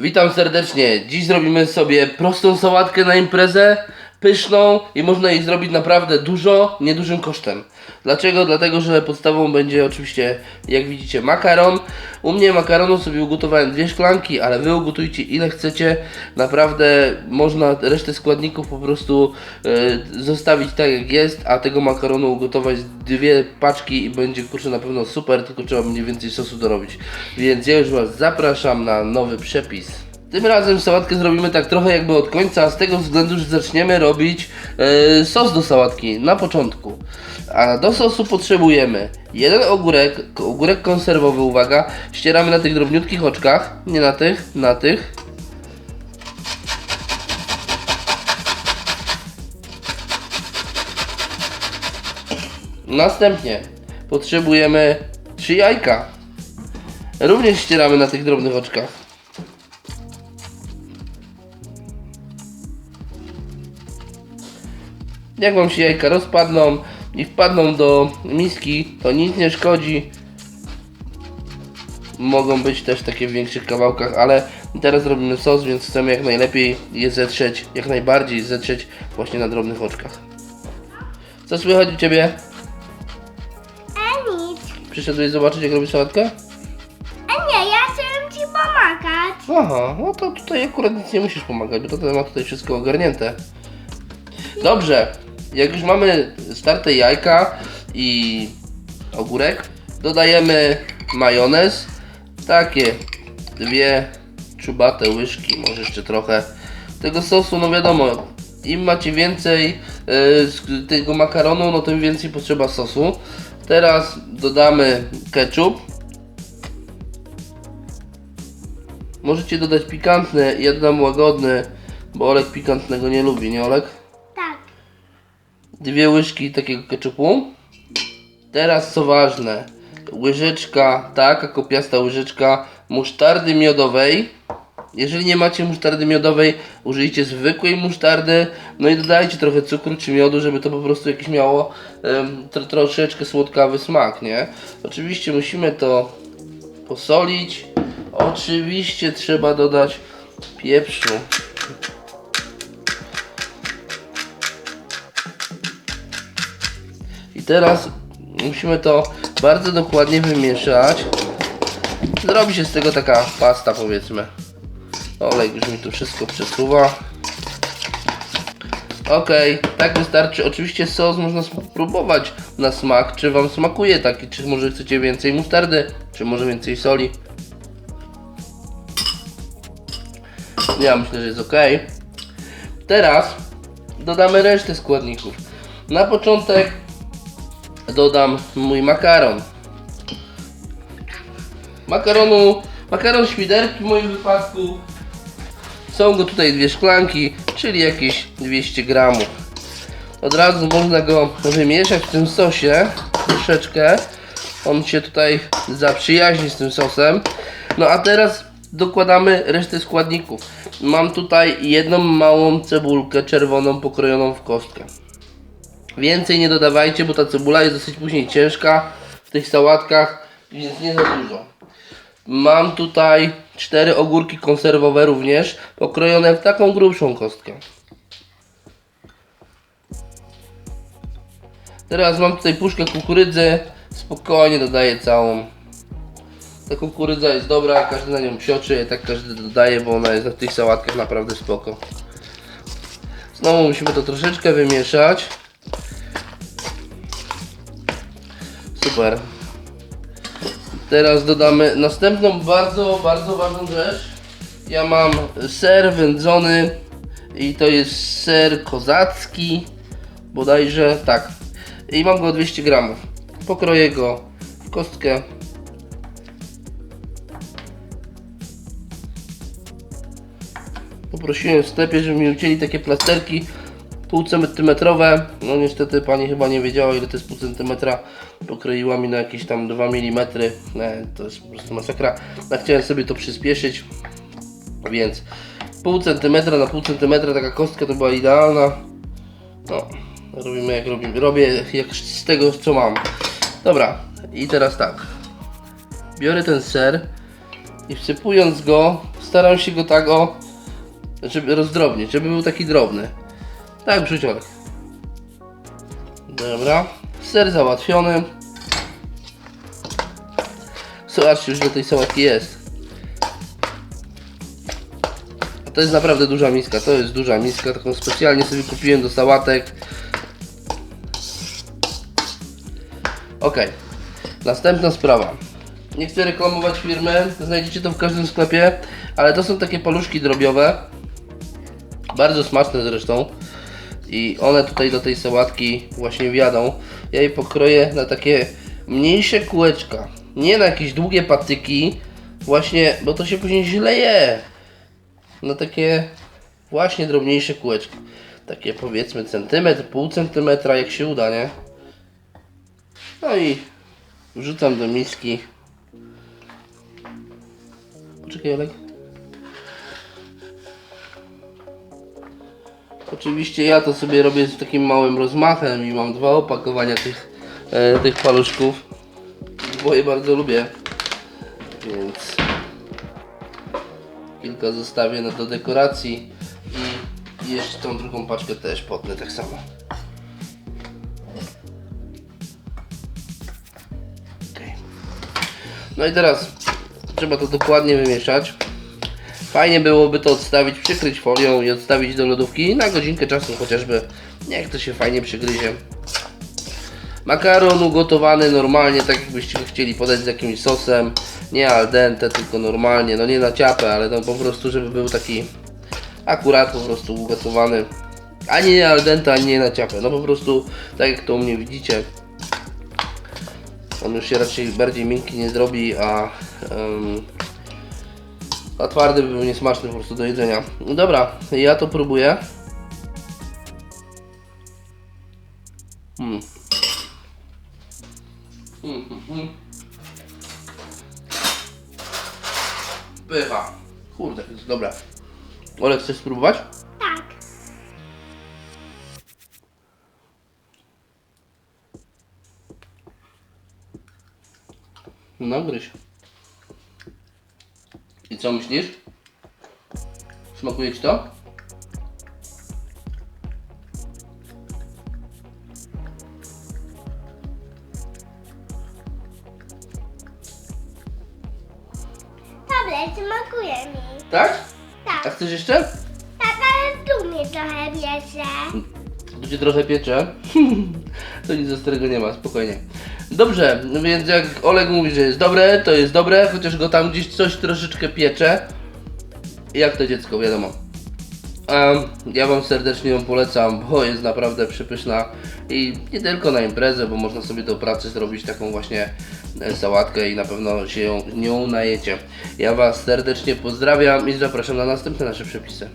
Witam serdecznie. Dziś zrobimy sobie prostą sałatkę na imprezę, pyszną i można jej zrobić naprawdę dużo, niedużym kosztem. Dlaczego? Dlatego, że podstawą będzie oczywiście, jak widzicie, makaron. U mnie makaronu sobie ugotowałem dwie szklanki, ale wy ugotujcie ile chcecie. Naprawdę można resztę składników po prostu e, zostawić tak jak jest, a tego makaronu ugotować dwie paczki i będzie kurczę na pewno super, tylko trzeba będzie więcej sosu dorobić. Więc ja już was zapraszam na nowy przepis. Tym razem sałatkę zrobimy tak trochę jakby od końca, z tego względu, że zaczniemy robić e, sos do sałatki na początku. A do sosu potrzebujemy jeden ogórek, ogórek konserwowy, uwaga, ścieramy na tych drobniutkich oczkach, nie na tych, na tych. Następnie potrzebujemy trzy jajka. Również ścieramy na tych drobnych oczkach. Jak wam się jajka rozpadną i wpadną do miski, to nic nie szkodzi. Mogą być też takie w większych kawałkach, ale teraz robimy sos, więc chcemy jak najlepiej je zetrzeć, jak najbardziej zetrzeć właśnie na drobnych oczkach. Co słychać u Ciebie? A nic. Przyszedłeś zobaczyć jak robisz sałatkę? A nie, ja chciałem ci pomagać. Aha, no to tutaj akurat nic nie musisz pomagać, bo to ma tutaj wszystko ogarnięte. Dobrze, jak już mamy starte jajka i ogórek, dodajemy majonez, takie dwie czubate łyżki, może jeszcze trochę tego sosu, no wiadomo, im macie więcej z tego makaronu, no tym więcej potrzeba sosu. Teraz dodamy ketchup, Możecie dodać pikantny, ja łagodny, bo Olek pikantnego nie lubi, nie Olek? Dwie łyżki takiego ketchupu. Teraz co ważne, łyżeczka, taka kopiasta łyżeczka musztardy miodowej. Jeżeli nie macie musztardy miodowej, użyjcie zwykłej musztardy. No i dodajcie trochę cukru czy miodu, żeby to po prostu jakiś miało em, tro, troszeczkę słodkawy smak, nie? Oczywiście musimy to posolić. Oczywiście trzeba dodać pieprzu. Teraz musimy to bardzo dokładnie wymieszać. Zrobi się z tego taka pasta powiedzmy. Olej już mi tu wszystko przesuwa. Okej, tak wystarczy. Oczywiście sos można spróbować na smak, czy wam smakuje taki, czy może chcecie więcej musztardy, czy może więcej soli. Ja myślę, że jest ok. Teraz dodamy resztę składników. Na początek dodam mój makaron. Makaronu, makaron świderki w moim wypadku. Są go tutaj dwie szklanki, czyli jakieś 200 gramów. Od razu można go wymieszać w tym sosie troszeczkę. On się tutaj zaprzyjaźni z tym sosem. No a teraz dokładamy resztę składników. Mam tutaj jedną małą cebulkę czerwoną pokrojoną w kostkę. Więcej nie dodawajcie, bo ta cebula jest dosyć później ciężka w tych sałatkach, więc nie za dużo. Mam tutaj cztery ogórki konserwowe również, pokrojone w taką grubszą kostkę. Teraz mam tutaj puszkę kukurydzy, spokojnie dodaję całą. Ta kukurydza jest dobra, każdy na nią psioczy, tak każdy dodaje, bo ona jest na tych sałatkach naprawdę spoko. Znowu musimy to troszeczkę wymieszać. Super. Teraz dodamy następną bardzo, bardzo ważną rzecz. Ja mam ser wędzony i to jest ser kozacki, bodajże tak. I mam go 200 gramów. Pokroję go w kostkę. Poprosiłem w sklepie, żeby mi ucięli takie plasterki pół centymetrowe. No niestety pani chyba nie wiedziała ile to jest pół centymetra. Pokroiła mi na jakieś tam 2 mm. Nie, to jest po prostu masakra. Ja chciałem sobie to przyspieszyć. Więc pół centymetra na pół centymetra taka kostka to była idealna. No, robimy jak robimy. Robię jak z tego co mam. Dobra, i teraz tak. Biorę ten ser i wsypując go staram się go tak o, żeby rozdrobnić, żeby był taki drobny. Tak, brzuciorek. Dobra. Ser załatwiony. Zobaczcie, już do tej sałatki jest. To jest naprawdę duża miska, to jest duża miska, taką specjalnie sobie kupiłem do sałatek. Ok, następna sprawa. Nie chcę reklamować firmy, znajdziecie to w każdym sklepie, ale to są takie paluszki drobiowe. Bardzo smaczne zresztą. I one tutaj do tej sałatki właśnie wjadą. Ja je pokroję na takie mniejsze kółeczka. Nie na jakieś długie patyki. Właśnie, bo to się później źle je. Na takie właśnie drobniejsze kółeczka. Takie powiedzmy centymetr, pół centymetra jak się uda, nie? No i wrzucam do miski. Poczekaj Olek. Oczywiście ja to sobie robię z takim małym rozmachem i mam dwa opakowania tych, e, tych paluszków. Bo je bardzo lubię. Więc kilka zostawię na do dekoracji i jeszcze tą drugą paczkę też potnę tak samo. No i teraz trzeba to dokładnie wymieszać. Fajnie byłoby to odstawić, przykryć folią i odstawić do lodówki na godzinkę czasu chociażby. Niech to się fajnie przygryzie. Makaron ugotowany normalnie, tak jakbyście chcieli podać z jakimś sosem. Nie al dente, tylko normalnie. No nie na ciapę, ale no po prostu, żeby był taki akurat po prostu ugotowany. Ani nie al dente, ani nie na ciapę. No po prostu tak jak to u mnie widzicie. On już się raczej bardziej miękki nie zrobi, a, em, a twardy by był niesmaczny po prostu do jedzenia. No Dobra, ja to próbuję. Mm. Mm, mm, mm. Pycha. Kurde, jest dobra. Olek, chcesz spróbować? Tak. No, gryź. I co myślisz? Smakuje ci to? Dobre, smakuje mi. Tak? A Tak. chcesz jeszcze? Tak, ale tu mnie trochę bierze. To cię trochę piecze. to nic ostrego nie ma, spokojnie. Dobrze, no więc jak Oleg mówi, że jest dobre, to jest dobre, chociaż go tam gdzieś coś troszeczkę piecze. Jak to dziecko, wiadomo. Em, ja Wam serdecznie ją polecam, bo jest naprawdę przepyszna i nie tylko na imprezę, bo można sobie do pracy zrobić taką właśnie e, sałatkę i na pewno się ją, nią najecie. Ja Was serdecznie pozdrawiam i zapraszam na następne nasze przepisy.